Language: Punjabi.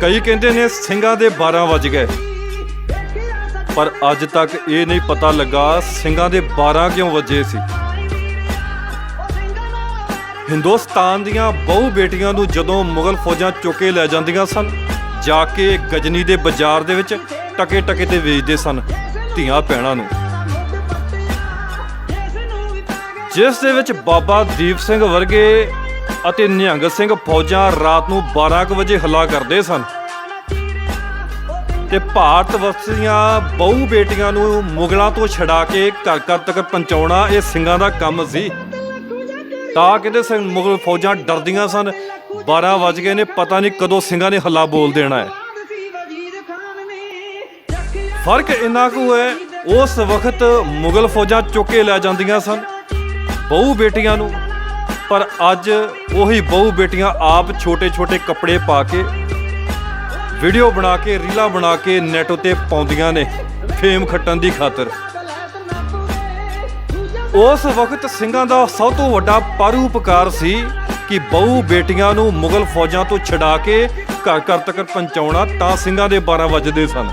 ਕਈ ਕਹਿੰਦੇ ਨੇ ਸਿੰਘਾਂ ਦੇ 12 ਵੱਜ ਗਏ। ਪਰ ਅੱਜ ਤੱਕ ਇਹ ਨਹੀਂ ਪਤਾ ਲੱਗਾ ਸਿੰਘਾਂ ਦੇ 12 ਕਿਉਂ ਵੱਜੇ ਸੀ। ਹਿੰਦੁਸਤਾਨ ਦੀਆਂ ਬਹੁ ਬੇਟੀਆਂ ਨੂੰ ਜਦੋਂ ਮੁਗਲ ਫੌਜਾਂ ਚੁੱਕ ਕੇ ਲੈ ਜਾਂਦੀਆਂ ਸਨ, ਜਾ ਕੇ ਗਜਨੀ ਦੇ ਬਾਜ਼ਾਰ ਦੇ ਵਿੱਚ ਟਕੇ ਟਕੇ ਤੇ ਵੇਚਦੇ ਸਨ ਧੀਆਂ ਭੈਣਾਂ ਨੂੰ। ਜਿਸ ਦੇ ਵਿੱਚ ਬਾਬਾ ਦੀਪ ਸਿੰਘ ਵਰਗੇ ਅਤੇ ਨਿਹੰਗ ਸਿੰਘ ਫੌਜਾਂ ਰਾਤ ਨੂੰ 12 ਕੁ ਵਜੇ ਹੱਲਾ ਕਰਦੇ ਸਨ। ਤੇ ਭਾਰਤ ਵਸਦੀਆਂ ਬਹੁ ਬੇਟੀਆਂ ਨੂੰ ਮੁਗਲਾਂ ਤੋਂ ਛਡਾ ਕੇ ਘਰ ਘਰ ਤੱਕ ਪਹੁੰਚਾਉਣਾ ਇਹ ਸਿੰਘਾਂ ਦਾ ਕੰਮ ਸੀ। ਤਾਂ ਕਿਤੇ ਸਨ, ਮੁਗਲ ਫੌਜਾਂ ਡਰਦੀਆਂ ਸਨ। 12 ਵਜ ਗਏ ਨੇ, ਪਤਾ ਨਹੀਂ ਕਦੋਂ ਸਿੰਘਾਂ ਨੇ ਹੱਲਾ ਬੋਲ ਦੇਣਾ ਹੈ। ਫ਼ਰਕ ਇੰਨਾ ਕੁ ਹੈ, ਉਸ ਵਕਤ ਮੁਗਲ ਫੌਜਾਂ ਚੁੱਕ ਕੇ ਲੈ ਜਾਂਦੀਆਂ ਸਨ। ਬਹੁ ਬੇਟੀਆਂ ਨੂੰ ਪਰ ਅੱਜ ਉਹੀ ਬਹੁ ਬੇਟੀਆਂ ਆਪ ਛੋਟੇ-ਛੋਟੇ ਕੱਪੜੇ ਪਾ ਕੇ ਵੀਡੀਓ ਬਣਾ ਕੇ, ਰੀਲਾਂ ਬਣਾ ਕੇ ਨੈਟ ਉਤੇ ਪਾਉਂਦੀਆਂ ਨੇ ਫੇਮ ਖੱਟਣ ਦੀ ਖਾਤਰ। ਉਸ ਵਕਤ ਸਿੰਘਾਂ ਦਾ ਸਭ ਤੋਂ ਵੱਡਾ ਪਰਉਪਕਾਰ ਸੀ ਕਿ ਬਹੁ ਬੇਟੀਆਂ ਨੂੰ ਮੁਗਲ ਫੌਜਾਂ ਤੋਂ ਛਡਾ ਕੇ ਘਰ ਘਰ ਤੱਕ ਪਹੁੰਚਾਉਣਾ ਤਾਂ ਸਿੰਘਾਂ ਦੇ 12 ਵੱਜਦੇ ਸਨ।